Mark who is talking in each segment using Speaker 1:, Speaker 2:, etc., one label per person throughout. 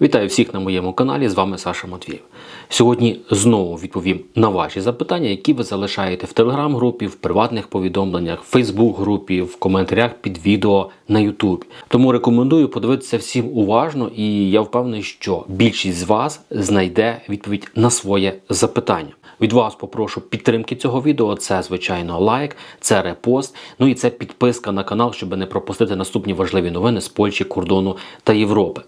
Speaker 1: Вітаю всіх на моєму каналі. З вами Саша Матвієв. Сьогодні знову відповім на ваші запитання, які ви залишаєте в телеграм-групі, в приватних повідомленнях, в Фейсбук-групі, в коментарях під відео на Ютубі. Тому рекомендую подивитися всім уважно, і я впевнений, що більшість з вас знайде відповідь на своє запитання. Від вас попрошу підтримки цього відео. Це звичайно лайк, це репост. Ну і це підписка на канал, щоб не пропустити наступні важливі новини з Польщі, кордону та Європи.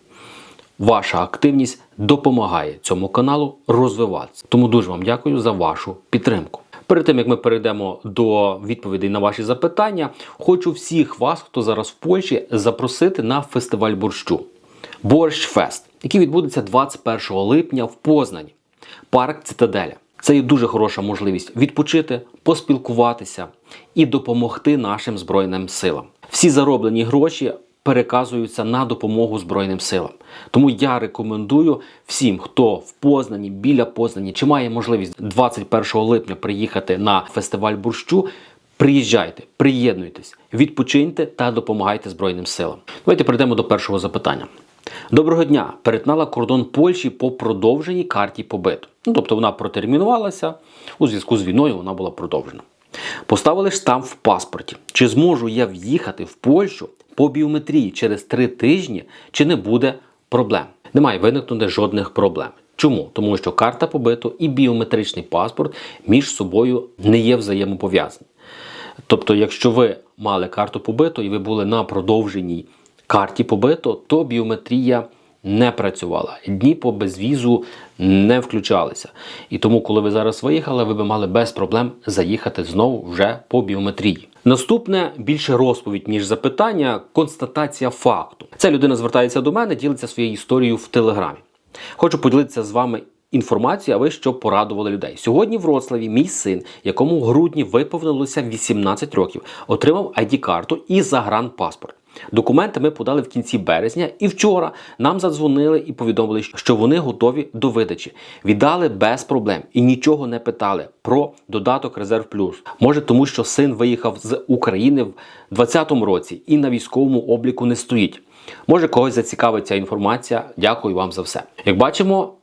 Speaker 1: Ваша активність допомагає цьому каналу розвиватися. Тому дуже вам дякую за вашу підтримку. Перед тим як ми перейдемо до відповідей на ваші запитання, хочу всіх вас, хто зараз в Польщі, запросити на фестиваль борщу Борщ Фест, який відбудеться 21 липня в Познані, парк Цитаделя. Це є дуже хороша можливість відпочити, поспілкуватися і допомогти нашим збройним силам. Всі зароблені гроші переказуються на допомогу Збройним силам. Тому я рекомендую всім, хто в Познані, біля Познані, чи має можливість 21 липня приїхати на фестиваль борщу. Приїжджайте, приєднуйтесь, відпочиньте та допомагайте Збройним силам. Давайте перейдемо до першого запитання. Доброго дня! Перетнала кордон Польщі по продовженій карті побиту. Ну, тобто вона протермінувалася, у зв'язку з війною вона була продовжена. Поставили штамп в паспорті. Чи зможу я в'їхати в Польщу по біометрії через три тижні, чи не буде проблем? Немає виникнути жодних проблем. Чому? Тому що карта побиту і біометричний паспорт між собою не є взаємопов'язані. Тобто, якщо ви мали карту побиту і ви були на продовженій карті побито, то біометрія не працювала. Дні по безвізу не включалися. І тому, коли ви зараз виїхали, ви би мали без проблем заїхати знову вже по біометрії. Наступне більше розповідь, ніж запитання, констатація факту. Ця людина звертається до мене, ділиться своєю історією в телеграмі. Хочу поділитися з вами інформацією, а ви щоб порадували людей. Сьогодні в Вроцлаві мій син, якому в грудні виповнилося 18 років, отримав ID-карту і загранпаспорт. Документи ми подали в кінці березня, і вчора нам задзвонили і повідомили, що вони готові до видачі. Віддали без проблем і нічого не питали про додаток Резерв Плюс. Може, тому що син виїхав з України в 2020 році і на військовому обліку не стоїть. Може, когось зацікавить ця інформація. Дякую вам за все. Як бачимо,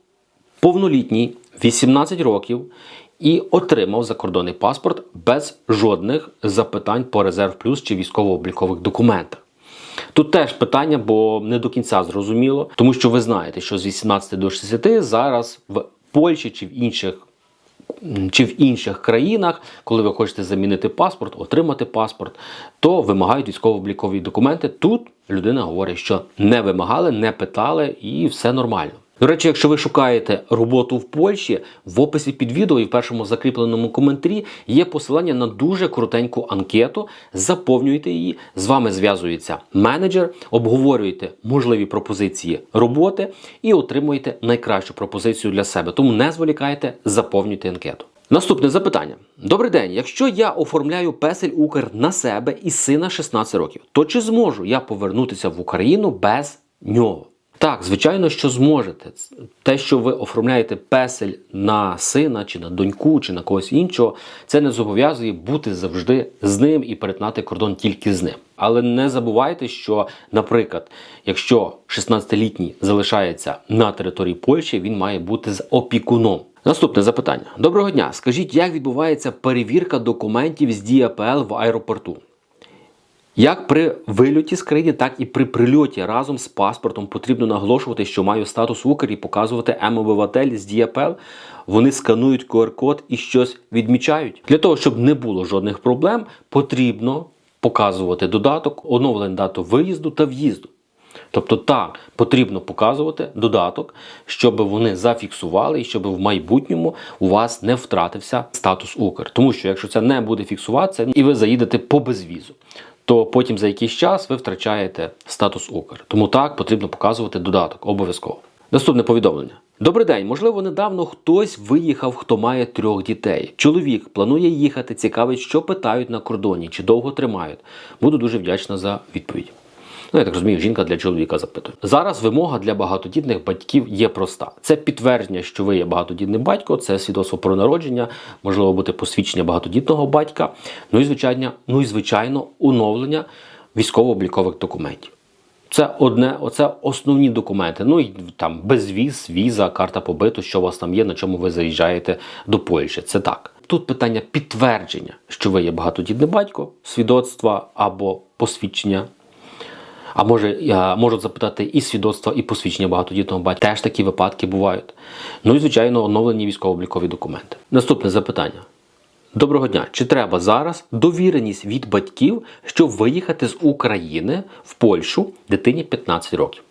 Speaker 1: повнолітній 18 років. І отримав закордонний паспорт без жодних запитань по резерв плюс чи військово-облікових документах. Тут теж питання, бо не до кінця зрозуміло, тому що ви знаєте, що з 18 до 60 зараз в Польщі чи в інших. Чи в інших країнах, коли ви хочете замінити паспорт, отримати паспорт, то вимагають військово-облікові документи. Тут людина говорить, що не вимагали, не питали і все нормально. До речі, якщо ви шукаєте роботу в Польщі, в описі під відео і в першому закріпленому коментарі є посилання на дуже коротеньку анкету. Заповнюйте її, з вами зв'язується менеджер, обговорюєте можливі пропозиції роботи і отримуєте найкращу пропозицію для себе. Тому не зволікайте, заповнюйте анкету. Наступне запитання. Добрий день. Якщо я оформляю песель Укр на себе і сина 16 років, то чи зможу я повернутися в Україну без нього? Так, звичайно, що зможете. Те, що ви оформляєте песель на сина, чи на доньку, чи на когось іншого, це не зобов'язує бути завжди з ним і перетнати кордон тільки з ним. Але не забувайте, що, наприклад, якщо 16-літній залишається на території Польщі, він має бути з опікуном. Наступне запитання. Доброго дня. Скажіть, як відбувається перевірка документів з ДІАПЛ в аеропорту? Як при вильоті з країни, так і при прильоті разом з паспортом потрібно наголошувати, що маю статус Укр і показувати М-обиватель з ДІАПЛ. Вони сканують QR-код і щось відмічають. Для того, щоб не було жодних проблем, потрібно показувати додаток, оновлену дату виїзду та в'їзду. Тобто, так, потрібно показувати додаток, щоб вони зафіксували і щоб в майбутньому у вас не втратився статус Укр. Тому що якщо це не буде фіксуватися, і ви заїдете по безвізу, то потім за якийсь час ви втрачаєте статус Укр. Тому так потрібно показувати додаток обов'язково. Наступне повідомлення. Добрий день. Можливо, недавно хтось виїхав, хто має трьох дітей. Чоловік планує їхати, цікавить, що питають на кордоні, чи довго тримають. Буду дуже вдячна за відповідь. Ну, я так розумію, жінка для чоловіка запитує. Зараз вимога для багатодітних батьків є проста. Це підтвердження, що ви є багатодітним батько, це свідоцтво про народження, можливо бути посвідчення багатодітного батька. Ну і звичайно, ну і звичайно, оновлення військово-облікових документів. Це одне, оце основні документи. Ну і там безвіз, віза, карта побиту, що у вас там є, на чому ви заїжджаєте до Польщі. Це так. Тут питання підтвердження, що ви є багатодітний батько, свідоцтва або посвідчення. А може, я можу запитати і свідоцтва, і посвідчення багатодітного батька. Теж такі випадки бувають. Ну і звичайно, оновлені військово-облікові документи. Наступне запитання. Доброго дня. Чи треба зараз довіреність від батьків, щоб виїхати з України в Польщу дитині 15 років?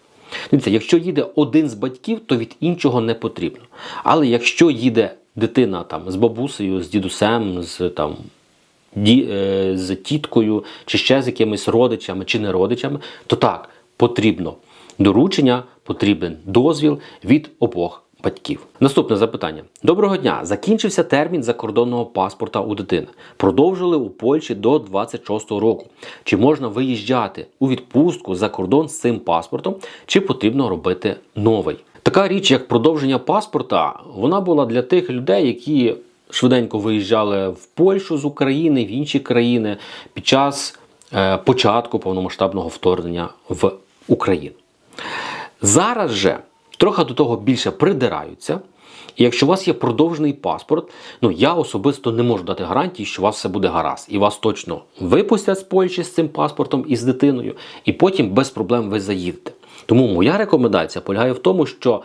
Speaker 1: Дивіться, якщо їде один з батьків, то від іншого не потрібно. Але якщо їде дитина там з бабусею, з дідусем, з там ді, е, з тіткою, чи ще з якимись родичами чи не родичами, то так, потрібно доручення, потрібен дозвіл від обох батьків. Наступне запитання. Доброго дня. Закінчився термін закордонного паспорта у дитини. Продовжили у Польщі до 26-го року. Чи можна виїжджати у відпустку за кордон з цим паспортом, чи потрібно робити новий? Така річ, як продовження паспорта, вона була для тих людей, які швиденько виїжджали в Польщу з України, в інші країни під час е, початку повномасштабного вторгнення в Україну. Зараз же трохи до того більше придираються. І якщо у вас є продовжений паспорт, ну я особисто не можу дати гарантії, що у вас все буде гаразд, і вас точно випустять з Польщі з цим паспортом і з дитиною, і потім без проблем ви заїдете. Тому моя рекомендація полягає в тому, що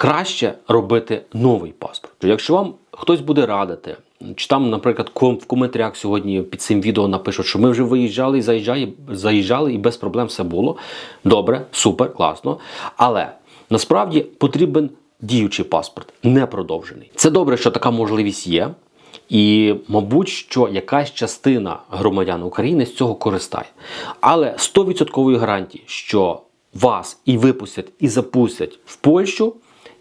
Speaker 1: краще робити новий паспорт. Якщо вам хтось буде радити, чи там, наприклад, в коментарях сьогодні під цим відео напишуть, що ми вже виїжджали і заїжджали, заїжджали і без проблем все було. Добре, супер, класно. Але насправді потрібен діючий паспорт, не продовжений. Це добре, що така можливість є. І, мабуть, що якась частина громадян України з цього користає. Але 100% гарантії, що вас і випустять, і запустять в Польщу,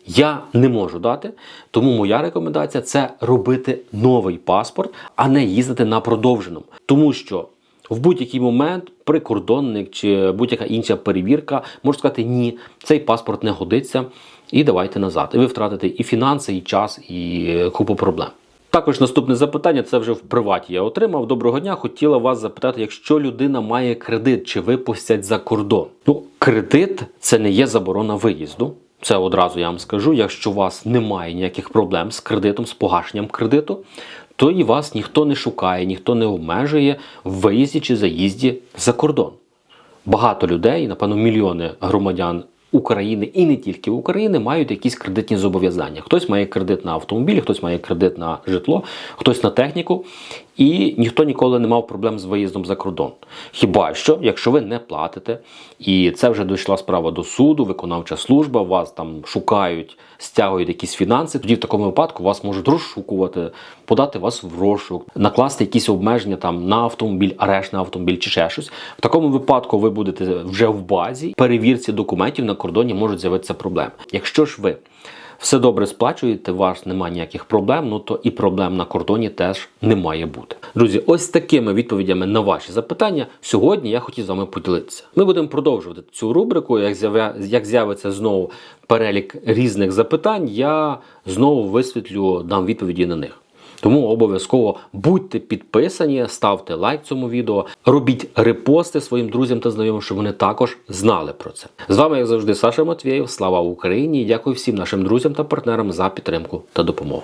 Speaker 1: я не можу дати. Тому моя рекомендація це робити новий паспорт, а не їздити на продовженому. Тому що в будь-який момент прикордонник чи будь-яка інша перевірка може сказати ні, цей паспорт не годиться, і давайте назад. І ви втратите і фінанси, і час, і купу проблем. Також наступне запитання це вже в приваті. Я отримав. Доброго дня. Хотіла вас запитати, якщо людина має кредит, чи випустять за кордон? Ну, кредит це не є заборона виїзду. Це одразу я вам скажу. Якщо у вас немає ніяких проблем з кредитом, з погашенням кредиту, то і вас ніхто не шукає, ніхто не обмежує в виїзді чи заїзді за кордон. Багато людей, напевно, мільйони громадян України і не тільки України мають якісь кредитні зобов'язання. Хтось має кредит на автомобіль, хтось має кредит на житло, хтось на техніку, і ніхто ніколи не мав проблем з виїздом за кордон. Хіба що, якщо ви не платите, і це вже дійшла справа до суду, виконавча служба, вас там шукають, стягують якісь фінанси, тоді в такому випадку вас можуть розшукувати, подати вас в розшук, накласти якісь обмеження там на автомобіль, арешт на автомобіль чи ще щось. В такому випадку ви будете вже в базі перевірці документів на кордоні можуть з'явитися проблеми. Якщо ж ви все добре сплачуєте, у вас немає ніяких проблем, ну то і проблем на кордоні теж не має бути. Друзі, ось такими відповідями на ваші запитання сьогодні я хотів з вами поділитися. Ми будемо продовжувати цю рубрику. Як з'явиться знову перелік різних запитань, я знову висвітлю, дам відповіді на них. Тому обов'язково будьте підписані, ставте лайк цьому відео, робіть репости своїм друзям та знайомим, щоб вони також знали про це. З вами, як завжди, Саша Матвєєв. Слава Україні! Дякую всім нашим друзям та партнерам за підтримку та допомогу.